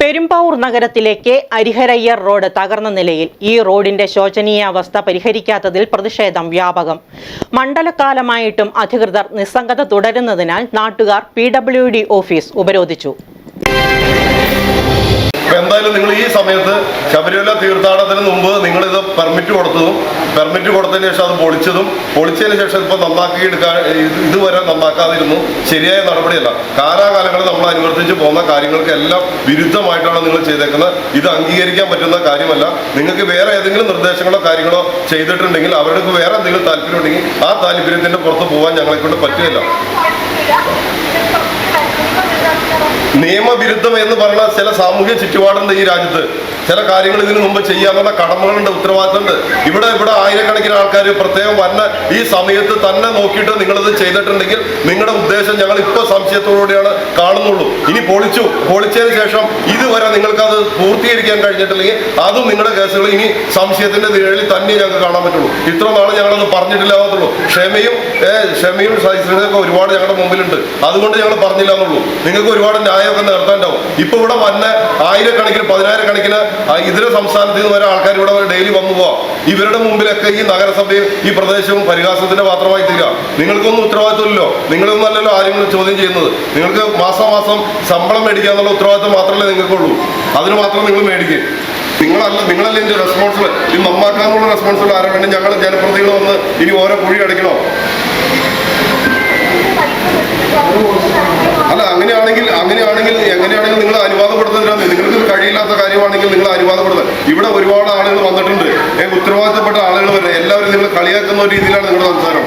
പെരുമ്പാവൂർ നഗരത്തിലേക്ക് അരിഹരയ്യർ റോഡ് തകർന്ന നിലയിൽ ഈ റോഡിന്റെ ശോചനീയാവസ്ഥ പരിഹരിക്കാത്തതിൽ പ്രതിഷേധം വ്യാപകം. മണ്ഡലകാലമായിട്ടും അധികൃതർ നിസ്സംഗത തുടരുന്നതിനാൽ നാട്ടുകാർ പി ഡബ്ല്യു ഡി ഓഫീസ് ഉപരോധിച്ചു. എന്തായാലും നിങ്ങൾ ഈ സമയത്ത് ശബരിമല തീർത്ഥാടനത്തിന് മുമ്പ് നിങ്ങൾ ഇത് പെർമിറ്റ് കൊടുത്തതും പെർമിറ്റ് കൊടുത്തതിന് ശേഷം അത് പൊളിച്ചതും പൊളിച്ചതിന് ശേഷം ഇപ്പൊ നന്നാക്കി എടുക്കാൻ ഇതുവരെ നന്നാക്കാതിരുന്നു. ശരിയായ നടപടിയല്ല. കാലാകാലങ്ങളിൽ നമ്മൾ അനുവർത്തിച്ച് പോകുന്ന കാര്യങ്ങൾക്കെല്ലാം വിരുദ്ധമായിട്ടാണ് നിങ്ങൾ ചെയ്തേക്കുന്നത്. ഇത് അംഗീകരിക്കാൻ പറ്റുന്ന കാര്യമല്ല. നിങ്ങൾക്ക് വേറെ ഏതെങ്കിലും നിർദ്ദേശങ്ങളോ കാര്യങ്ങളോ ചെയ്തിട്ടുണ്ടെങ്കിൽ അവർക്ക് വേറെ എന്തെങ്കിലും താല്പര്യം ഉണ്ടെങ്കിൽ ആ താല്പര്യത്തിന്റെ പുറത്ത് പോകാൻ ഞങ്ങളെ കൊണ്ട് പറ്റുകയില്ല. നിയമവിരുദ്ധം എന്ന് പറയുന്ന ചില സാമൂഹ്യ ചുറ്റുപാടുണ്ട് ഈ രാജ്യത്ത്. ചില കാര്യങ്ങൾ ഇതിനു മുമ്പ് ചെയ്യാനുള്ള കടമകളുണ്ട് ഉത്തരവാദിത്തമുണ്ട്. ഇവിടെ ഇവിടെ ആയിരക്കണക്കിന് ആൾക്കാർ പ്രത്യേകം വന്ന ഈ സമയത്ത് തന്നെ നോക്കിയിട്ട് നിങ്ങളിത് ചെയ്തിട്ടുണ്ടെങ്കിൽ നിങ്ങളുടെ ഉദ്ദേശം ഞങ്ങൾ ഇപ്പൊ സംശയത്തോടുകൂടിയാണ് കാണുന്നുള്ളൂ. ഇനി പൊളിച്ചു. പൊളിച്ചതിന് ശേഷം ഇതുവരെ നിങ്ങൾക്കത് പൂർത്തീകരിക്കാൻ കഴിഞ്ഞിട്ടില്ലെങ്കിൽ അതും നിങ്ങളുടെ കേസുകൾ ഇനി സംശയത്തിന്റെ നിഴലിൽ തന്നെ ഞങ്ങൾക്ക് കാണാൻ പറ്റുള്ളൂ. ഇത്ര നാൾ ഞങ്ങളത് പറഞ്ഞിട്ടില്ലാത്തുള്ളൂ ക്ഷമയും ക്ഷമയും സഹിഷ്ണുതയൊക്കെ ഒരുപാട് ഞങ്ങളുടെ മുമ്പിലുണ്ട്. അതുകൊണ്ട് ഞങ്ങൾ പറഞ്ഞില്ല എന്നുള്ളൂ നിങ്ങൾക്ക് ഒരുപാട് ന്യായമൊക്കെ നിർത്താണ്ടാവും ഇപ്പൊ ഇവിടെ വന്ന ആയിരക്കണക്കിന് പതിനായിരക്കണക്കിന് ഇതര സംസ്ഥാനത്ത് നിന്ന് വരെ ആൾക്കാർ ഇവിടെ ഡെയിലി വന്നു പോവാം. ഇവരുടെ മുമ്പിലൊക്കെ ഈ നഗരസഭയും ഈ പ്രദേശവും പരിഹാസത്തിന്റെ പാത്രമായി തീരുക നിങ്ങൾക്കൊന്നും ഉത്തരവാദിത്വമില്ലല്ലോ. നിങ്ങളൊന്നും അല്ലല്ലോ ആരെങ്കിലും ചോദ്യം ചെയ്യുന്നത്. നിങ്ങൾക്ക് മാസം മാസം ശമ്പളം മേടിക്കുക എന്നുള്ള ഉത്തരവാദിത്വം മാത്രമല്ലേ നിങ്ങൾക്കുള്ളൂ. അതിന് മാത്രം നിങ്ങൾ മേടിക്കുക നിങ്ങളല്ല നിങ്ങളല്ലേ ഇതിന്റെ റെസ്പോൺസിബിൾ ഇത് നന്നാക്കാനുള്ള റെസ്പോൺസിബിൾ ആരാണ് ഞങ്ങൾ ജനപ്രതിനിധികൾ വന്ന് ഇനി ഓരോ കുഴി അടയ്ക്കണോ? അല്ല അങ്ങനെയാണെങ്കിൽ അങ്ങനെയാണെങ്കിൽ എങ്ങനെയാണെങ്കിൽ നിങ്ങൾ അനുവാദപ്പെടുത്തുന്നതിനാണ് നിങ്ങൾക്ക് കഴിയില്ലാത്ത കാര്യമാണെങ്കിൽ നിങ്ങൾ അനുവാദപ്പെടുന്നത്. ഇവിടെ ഒരുപാട് ആളുകൾ വന്നിട്ടുണ്ട്. ഉത്തരവാദിത്തപ്പെട്ട ആളുകൾ വരെ. എല്ലാവരും നിങ്ങൾ കളിയാക്കുന്ന രീതിയിലാണ് നിങ്ങളുടെ സംസാരം.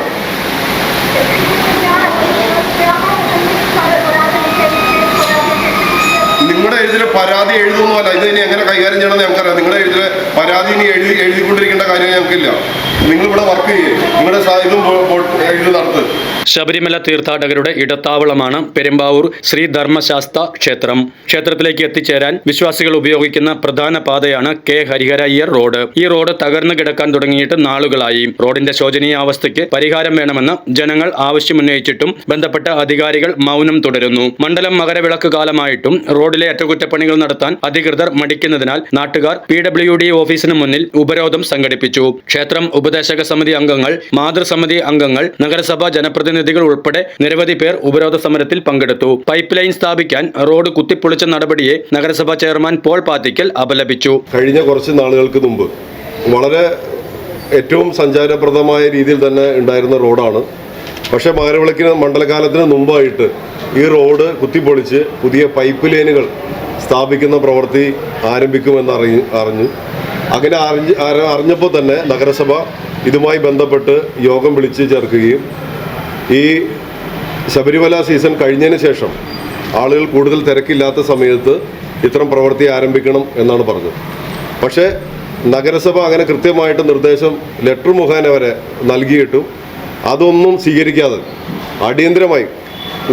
നിങ്ങളുടെ എഴുതിലെ പരാതി എഴുതുന്നതല്ല. ഇത് ഇനി എങ്ങനെ കൈകാര്യം ചെയ്യണമെന്ന് ഞങ്ങൾക്കറിയാം. നിങ്ങളുടെ എഴുതിലെ പരാതി ഇനി എഴുതി എഴുതിക്കൊണ്ടിരിക്കേണ്ട കാര്യം ഞങ്ങൾക്കില്ല. നിങ്ങൾ ഇവിടെ വർക്ക് ചെയ്യേ. നിങ്ങളുടെ ഇതും എഴുതി നടത്ത്. ശബരിമല തീർത്ഥാടകരുടെ ഇടത്താവളമാണ് പെരുമ്പാവൂർ ശ്രീ ധർമ്മശാസ്ത ക്ഷേത്രം. ക്ഷേത്രത്തിലേക്ക് എത്തിച്ചേരാൻ വിശ്വാസികൾ ഉപയോഗിക്കുന്ന പ്രധാന പാതയാണ് കെ ഹരിഹരയ്യർ റോഡ്. ഈ റോഡ് തകർന്നു കിടക്കാൻ തുടങ്ങിയിട്ട് നാളുകളായി. റോഡിന്റെ ശോചനീയാവസ്ഥയ്ക്ക് പരിഹാരം വേണമെന്ന് ജനങ്ങൾ ആവശ്യമുന്നയിച്ചിട്ടും ബന്ധപ്പെട്ട അധികാരികൾ മൗനം തുടരുന്നു. മണ്ഡലം മകരവിളക്ക് കാലമായിട്ടും റോഡിലെ അറ്റകുറ്റപ്പണികൾ നടത്താൻ അധികൃതർ മടിക്കുന്നതിനാൽ നാട്ടുകാർ പി ഡബ്ല്യു ഡി ഓഫീസിന് മുന്നിൽ ഉപരോധം സംഘടിപ്പിച്ചു. ക്ഷേത്രം ഉപദേശക സമിതി അംഗങ്ങൾ മാതൃസമിതി അംഗങ്ങൾ നഗരസഭാ ജനപ്രതിനിധികൾ ഉൾപ്പെടെ നിരവധി പേർ ഉപരോധ സമരത്തിൽ പങ്കെടുത്തു. പൈപ്പ് ലൈൻ സ്ഥാപിക്കാൻ റോഡ് കുത്തിപ്പൊളിച്ച നടപടിയെ നഗരസഭാ ചെയർമാൻ പോൾ പാത്തിക്കൽ അപലപിച്ചു. കഴിഞ്ഞ കുറച്ച് നാളുകൾക്ക് മുമ്പ് വളരെ ഏറ്റവും സഞ്ചാരപ്രദമായ രീതിയിൽ തന്നെ ഉണ്ടായിരുന്ന റോഡാണ്. പക്ഷേ മകരവിളക്കിന് മണ്ഡലകാലത്തിന് മുമ്പായിട്ട് ഈ റോഡ് കുത്തിപ്പൊളിച്ച് പുതിയ പൈപ്പ് ലൈനുകൾ സ്ഥാപിക്കുന്ന പ്രവൃത്തി ആരംഭിക്കുമെന്ന് അറിഞ്ഞു അറിഞ്ഞു. അങ്ങനെ അറിഞ്ഞ് അറിഞ്ഞപ്പോൾ തന്നെ നഗരസഭ ഇതുമായി ബന്ധപ്പെട്ട് യോഗം വിളിച്ചു ചേർക്കുകയും ഈ ശബരിമല സീസൺ കഴിഞ്ഞതിന് ശേഷം ആളുകൾ കൂടുതൽ തിരക്കില്ലാത്ത സമയത്ത് ഇത്തരം പ്രവൃത്തി ആരംഭിക്കണം എന്നാണ് പറഞ്ഞത്. പക്ഷേ നഗരസഭ അങ്ങനെ കൃത്യമായിട്ട് നിർദ്ദേശം ലെറ്റർ മുഖേന വരെ നൽകിയിട്ടും അതൊന്നും സ്വീകരിക്കാതെ അടിയന്തരമായി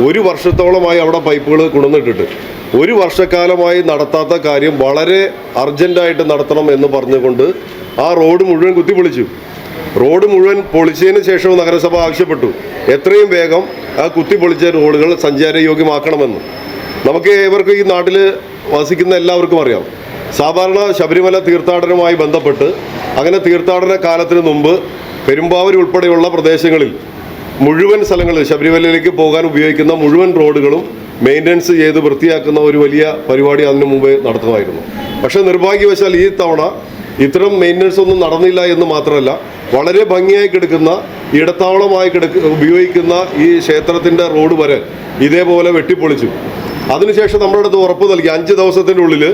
ഒരു വർഷത്തോളമായി അവിടെ പൈപ്പുകൾ കൊണ്ടുവന്നിട്ടിട്ട് ഒരു വർഷക്കാലമായി നടത്താത്ത കാര്യം വളരെ അർജന്റായിട്ട് നടത്തണം എന്ന് പറഞ്ഞുകൊണ്ട് ആ റോഡ് മുഴുവൻ കുത്തിപ്പൊളിച്ചു. റോഡ് മുഴുവൻ പൊളിച്ചതിന് ശേഷവും നഗരസഭ ആവശ്യപ്പെട്ടു. എത്രയും വേഗം ആ കുത്തി പൊളിച്ച റോഡുകൾ സഞ്ചാരയോഗ്യമാക്കണമെന്ന്. നമുക്ക് ഏവർക്കും ഈ നാട്ടിൽ വസിക്കുന്ന എല്ലാവർക്കും അറിയാം. സാധാരണ ശബരിമല തീർത്ഥാടനവുമായി ബന്ധപ്പെട്ട് അങ്ങനെ തീർത്ഥാടന കാലത്തിന് മുമ്പ് പെരുമ്പാവൂർ ഉൾപ്പെടെയുള്ള പ്രദേശങ്ങളിൽ മുഴുവൻ സ്ഥലങ്ങളിൽ ശബരിമലയിലേക്ക് പോകാൻ ഉപയോഗിക്കുന്ന മുഴുവൻ റോഡുകളും മെയിന്റനൻസ് ചെയ്ത് വൃത്തിയാക്കുന്ന ഒരു വലിയ പരിപാടി അതിനു മുമ്പേ നടത്തുമായിരുന്നു പക്ഷേ നിർഭാഗ്യവശാൽ ഈ തവണ ഇത്തരം മെയിന്റനൻസ് ഒന്നും നടന്നില്ല എന്ന് മാത്രമല്ല വളരെ ഭംഗിയായി കിടക്കുന്ന ഇടത്താവളമായി കിടക്ക ഉപയോഗിക്കുന്ന ഈ ക്ഷേത്രത്തിന്റെ റോഡ് വരെ ഇതേപോലെ വെട്ടിപ്പൊളിച്ചു. അതിനുശേഷം നമ്മുടെ അടുത്ത് ഉറപ്പ് നൽകി അഞ്ച് ദിവസത്തിന്റെ ഉള്ളിൽ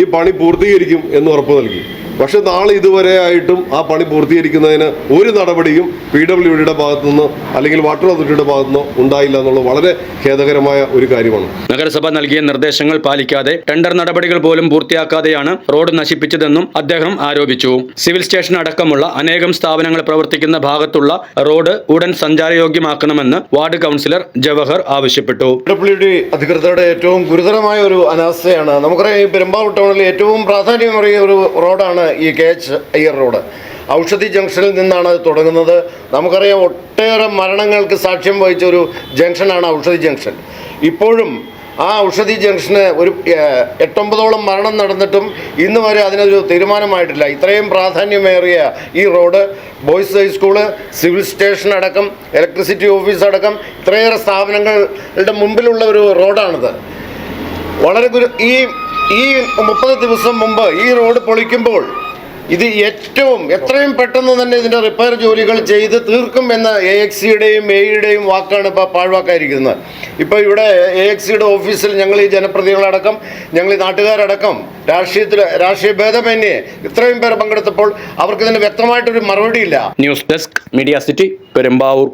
ഈ പണി പൂർത്തീകരിക്കും എന്ന് ഉറപ്പ് നൽകി. പക്ഷെ നാളെ ഇതുവരെ ആയിട്ടും ആ പണി പൂർത്തീകരിക്കുന്നതിന് ഒരു നടപടിയും പി ഡബ്ല്യു ഡിയുടെ ഭാഗത്തുനിന്ന് അല്ലെങ്കിൽ വാട്ടർ അതോറിറ്റിയുടെ ഭാഗത്തുനിന്നോ ഉണ്ടായില്ല എന്നുള്ളത് വളരെ ഖേദകരമായ ഒരു കാര്യമാണ്. നഗരസഭ നൽകിയ നിർദ്ദേശങ്ങൾ പാലിക്കാതെ ടെൻഡർ നടപടികൾ പോലും പൂർത്തിയാക്കാതെയാണ് റോഡ് നശിപ്പിച്ചതെന്നും അദ്ദേഹം ആരോപിച്ചു. സിവിൽ സ്റ്റേഷൻ അടക്കമുള്ള അനേകം സ്ഥാപനങ്ങൾ പ്രവർത്തിക്കുന്ന ഭാഗത്തുള്ള റോഡ് ഉടൻ സഞ്ചാരയോഗ്യമാക്കണമെന്ന് വാർഡ് കൗൺസിലർ ജവഹർ ആവശ്യപ്പെട്ടു. ഡബ്ല്യു ഡി അധികൃതരുടെ ഏറ്റവും ഗുരുതരമായ ഒരു അനാസ്ഥയാണ്. നമുക്കറിയാം ഈ പെരുമ്പാവൂർ ടൗണിൽ ഏറ്റവും പ്രാധാന്യമേറിയ ഒരു റോഡാണ് ഈ K H Iyer road Oushadhi ജംഗ്ഷനിൽ നിന്നാണ് അത് തുടങ്ങുന്നത്. നമുക്കറിയാം ഒട്ടേറെ മരണങ്ങൾക്ക് സാക്ഷ്യം വഹിച്ച ഒരു ജംഗ്ഷനാണ് ഔഷധി ജംഗ്ഷൻ. ഇപ്പോഴും ആ ഔഷധി ജംഗ്ഷന് ഒരു എട്ടൊമ്പതോളം മരണം നടന്നിട്ടും ഇന്ന് വരെ അതിനൊരു തീരുമാനമായിട്ടില്ല. ഇത്രയും പ്രാധാന്യമേറിയ ഈ road boys high school civil station അടക്കം ഇലക്ട്രിസിറ്റി ഓഫീസ് അടക്കം ഇത്രയേറെ സ്ഥാപനങ്ങളുടെ മുമ്പിലുള്ള ഒരു റോഡാണിത്. വളരെ ഈ ഈ മുപ്പത് ദിവസം മുമ്പ് ഈ റോഡ് പൊളിക്കുമ്പോൾ ഇത് ഏറ്റവും എത്രയും പെട്ടെന്ന് തന്നെ ഇതിന്റെ റിപ്പയർ ജോലികൾ ചെയ്ത് തീർക്കും എന്ന എ എക്സ് സിയുടെയും എയുടെയും വാക്കാണ് ഇപ്പോൾ പാഴ്വാക്കായിരിക്കുന്നത്. ഇപ്പോൾ ഇവിടെ എ എക്സ് സിയുടെ ഓഫീസിൽ ഞങ്ങൾ ഈ ജനപ്രതിനിധികളടക്കം ഞങ്ങൾ ഈ നാട്ടുകാരടക്കം രാഷ്ട്രീയത്തിൽ രാഷ്ട്രീയ ഭേദമന്യേ ഇത്രയും പേർ പങ്കെടുത്തപ്പോൾ അവർക്ക് ഇതിന് വ്യക്തമായിട്ടൊരു മറുപടിയില്ല. News desk media city Perumbavoor.